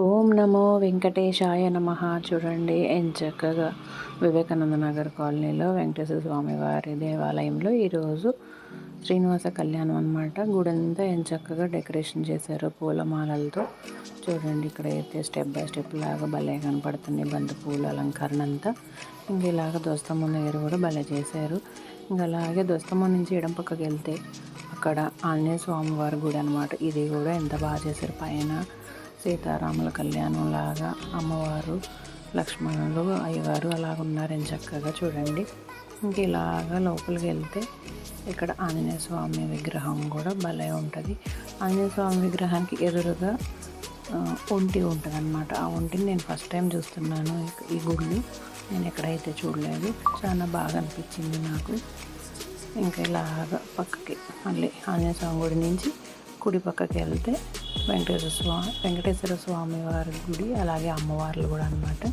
ఓం నమో వెంకటేశాయ నమ. చూడండి ఎంచక్కగా వివేకానంద నగర్ కాలనీలో వెంకటేశ్వర స్వామి వారి దేవాలయంలో ఈరోజు శ్రీనివాస కళ్యాణం అనమాట గుడంతా ఎంచక్కగా డెకరేషన్ చేశారు పూలమాలలతో. చూడండి ఇక్కడ అయితే స్టెప్ బై స్టెప్ లాగా భలే కనపడుతుంది బంతి పూల అలంకరణ అంతా. ఇంక ఇలాగ దోస్తమ్మ దగ్గర కూడా భలే చేశారు. ఇంకా అలాగే దోస్తమ్మ నుంచి ఎడం పక్కకి వెళ్తే అక్కడ ఆంజనేయ స్వామివారి గుడి అనమాట ఇది కూడా ఎంత బాగా చేశారు. పైన సీతారాముల కళ్యాణం లాగా అమ్మవారు లక్ష్మణులు అయ్యగారు అలాగ ఉన్నారని చక్కగా చూడండి. ఇంక ఇలాగా లోపలికి వెళ్తే ఇక్కడ ఆంజనేయ స్వామి విగ్రహం కూడా భలే ఉంటుంది. ఆంజనేయ స్వామి విగ్రహానికి ఎదురుగా ఒంటి ఉంటుంది అనమాట ఆ ఒంటిని నేను ఫస్ట్ టైం చూస్తున్నాను ఈ గుళ్ళు నేను ఎక్కడైతే చూడలేదు చాలా బాగా అనిపించింది నాకు. ఇంకా ఇలాగ పక్కకి మళ్ళీ ఆంజనేయ స్వామి గుడి నుంచి కుడి పక్కకి వెళ్తే వెంకటేశ్వర స్వామి వెంకటేశ్వర స్వామి వారి గుడి అలాగే అమ్మవార్లు కూడా అనమాట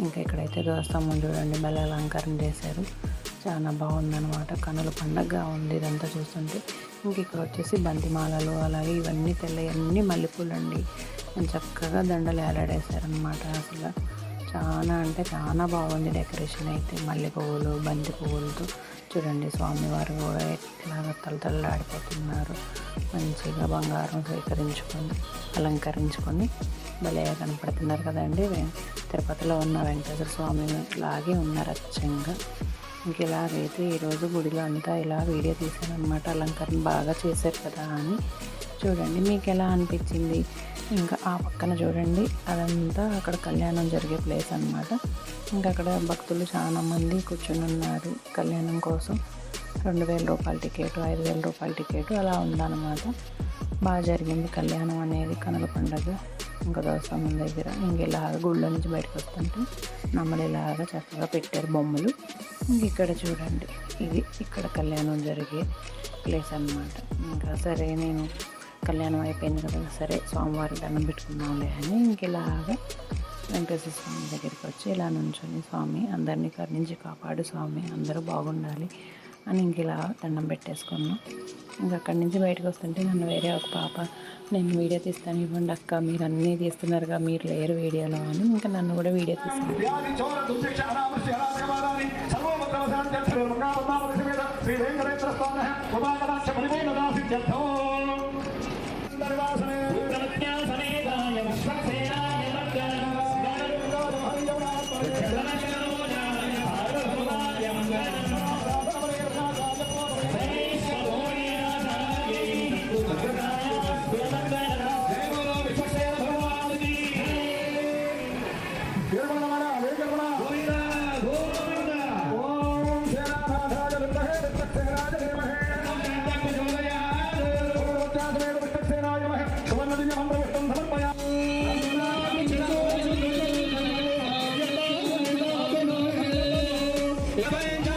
ఇంకా ఇక్కడైతే ధ్వజస్తంభం చూడండి మళ్ళీ అలంకరణ చేశారు. చాలా బాగుందనమాట కనుల పండగగా ఉంది ఇదంతా చూస్తుంటే. ఇంక ఇక్కడ వచ్చేసి బంతిమాలలు అలాగే ఇవన్నీ తెల్లవన్నీ మల్లెపూలు అండి. చక్కగా దండలు ఏలాడేశారనమాట అసలు. చాలా అంటే చాలా బాగుంది డెకరేషన్ అయితే. మల్లె పువ్వులు బంతి పువ్వులతో. చూడండి స్వామివారు కూడా ఎట్లాగ తలతల్లాడిపోతున్నారు. మంచిగా బంగారం సేకరించుకొని అలంకరించుకొని భలే కనపడుతున్నారు కదండి. తిరుపతిలో ఉన్న వెంకటేశ్వర స్వామి లాగే ఉన్నారు అచ్చంగా. ఇంక ఇలాగైతే ఈరోజు గుడిలో అంతా ఇలా వీడియో తీసాను అనమాట అలంకరణ బాగా చేశారు కదా అని. చూడండి మీకు ఎలా అనిపించింది? ఇంకా ఆ పక్కన చూడండి అదంతా అక్కడ కళ్యాణం జరిగే ప్లేస్ అనమాట ఇంకా అక్కడ భక్తులు చాలామంది కూర్చొని ఉన్నారు కళ్యాణం కోసం. రెండు వేల రూపాయల టికెట్ ఐదు వేల రూపాయల టికెట్ అలా ఉందన్నమాట. బాగా జరిగింది కళ్యాణం అనేది కనుల పండగ. ఇంకా దోస్తమ్మ దగ్గర ఇంక ఇలాగ గుళ్ళో నుంచి బయటకు వస్తుంటే నమ్మలు ఇలాగా చక్కగా పెట్టారు బొమ్మలు. ఇంక ఇక్కడ చూడండి ఇది ఇక్కడ కళ్యాణం జరిగే ప్లేస్ అనమాట ఇంకా సరే నేను కళ్యాణం అయిపోయింది కదా సరే స్వామివారి దండం పెట్టుకుందాంలే అని ఇంక ఇలాగా వెంకటేశ్వర స్వామి దగ్గరికి వచ్చి ఇలా నుంచొని స్వామి అందరినీ కరుణించి కాపాడు స్వామి అందరూ బాగుండాలి అని ఇంక ఇలా దండం పెట్టేసుకున్నాం. ఇంకా అక్కడి నుంచి బయటకు వస్తుంటే నన్ను వేరే ఒక పాప నేను వీడియో తీస్తాను ఇవ్వండి అక్క మీరు అన్నీ తీస్తున్నారుగా మీరు లేరు వీడియోలో అని ఇంకా నన్ను కూడా వీడియో తీస్తాను శ్రీ వెంకటేశ్వర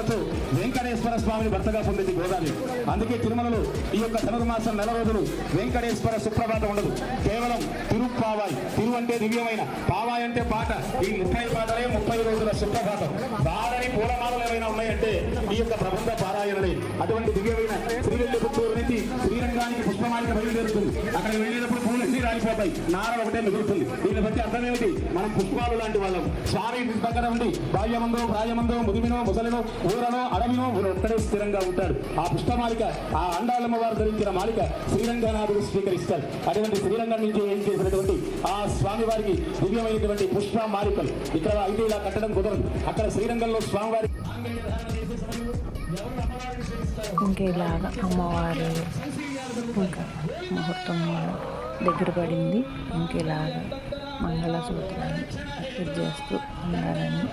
స్వామి వెంకటేశ్వర స్వామిని భర్తగా పొందింది గోదావరి. అందుకే తిరుమలలో ఈ యొక్క ధనుర్మాసం నెల రోజులు వెంకటేశ్వర సుప్రభాతం ఉండదు. కేవలం తిరుప్పావాయి తిరు అంటే దివ్యమైన. పావాయి అంటే పాట. ఈ ముప్పై పాటలే ముప్పై రోజుల సుప్రభాతం. బాలని పూలమాలలు ఉన్నాయంటే ఈ యొక్క ప్రబంధ పారాయణలే. అటువంటి దివ్యమైన శ్రీవెల్లి పుత్తూరు నుంచి శ్రీరంగానికి పుష్పమాలిక బయలుదేరుతుంది. అక్కడ వెళ్ళేటప్పుడు పూలు రాలిపోతాయి. నార ఒకటే మిగులుతుంది. దీన్ని బట్టి అర్థం ఏమిటి మనం పుష్పాలు లాంటి వాళ్ళం. స్వామి దగ్గర ఉండి బాల్యమందో ప్రాయమందో ముదిమినో ముసలినో ఊరనో అడవినో ఒక్కడే స్థిరంగా ఉంటాడు ఆ పుష్పమాలిక ఆ అండాలమ్మ వారు ధరించిన మాలిక శ్రీరంగనాథుడు స్వీకరిస్తారు. అటువంటి శ్రీరంగం నుంచి ఏం చేసినటువంటి ఆ స్వామివారికి దివ్యమైనటువంటి పుష్ప మాలికలు ఇక్కడ అయితే ఇలా కట్టడం కుదరదు. అక్కడ శ్రీరంగంలో స్వామివారి ఇంకా ఇలాగ అమ్మవారు ఇంకా ముహూర్తం దగ్గర పడింది. ఇంకేలాగా మంగళసూత్రాన్ని ఫిట్ చేస్తూ ఉండాలని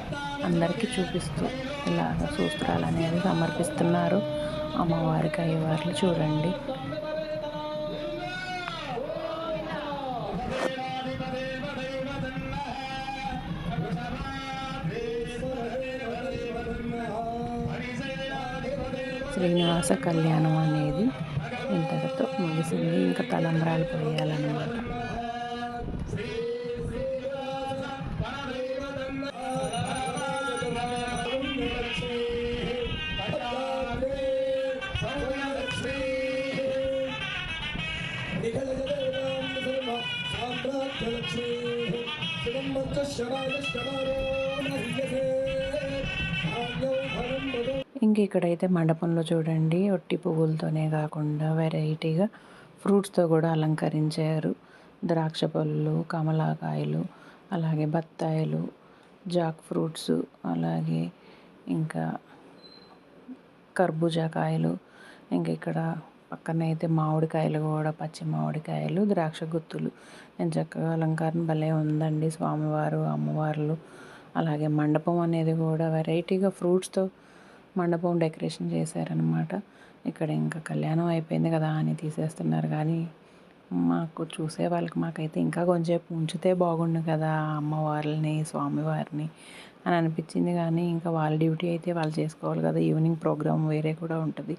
అందరికీ చూపిస్తూ ఇలాగ సూత్రాలు అనేవి సమర్పిస్తున్నారు. అమ్మవారికి అయ్యవార్లు చూడండి. శ్రీనివాస కళ్యాణం అనేది ఇంతటితో ముగిసింది. ఇంకా తలంబ్రాలు పోయాలన్నమాట. శ్రీ శ్రీనివాస ఇంక ఇక్కడైతే మండపంలో చూడండి ఒట్టి పువ్వులతోనే కాకుండా వెరైటీగా ఫ్రూట్స్తో కూడా అలంకరించారు. ద్రాక్ష పళ్ళు కమలాకాయలు అలాగే బత్తాయిలు జాక్ ఫ్రూట్స్ అలాగే ఇంకా కర్బూజా కాయలు ఇంక ఇక్కడ పక్కన అయితే మామిడికాయలు కూడా పచ్చి మామిడికాయలు ద్రాక్ష గుత్తులు. నేను చక్కగా అలంకారం భలే ఉందండి స్వామివారు అమ్మవార్లు. అలాగే మండపం అనేది కూడా వెరైటీగా ఫ్రూట్స్తో మండపం డెకరేషన్ చేశారనమాట ఇక్కడ ఇంకా కళ్యాణం అయిపోయింది కదా అని తీసేస్తున్నారు. కానీ మాకు చూసే వాళ్ళకి మాకైతే ఇంకా కొంచెంసేపు ఉంచితే బాగుండు కదా అమ్మవారిని అమ్మవార్లని స్వామివారిని అని అనిపించింది. కానీ ఇంకా వాళ్ళ డ్యూటీ అయితే వాళ్ళు చేసుకోవాలి కదా. ఈవినింగ్ ప్రోగ్రామ్ వేరే కూడా ఉంటుంది.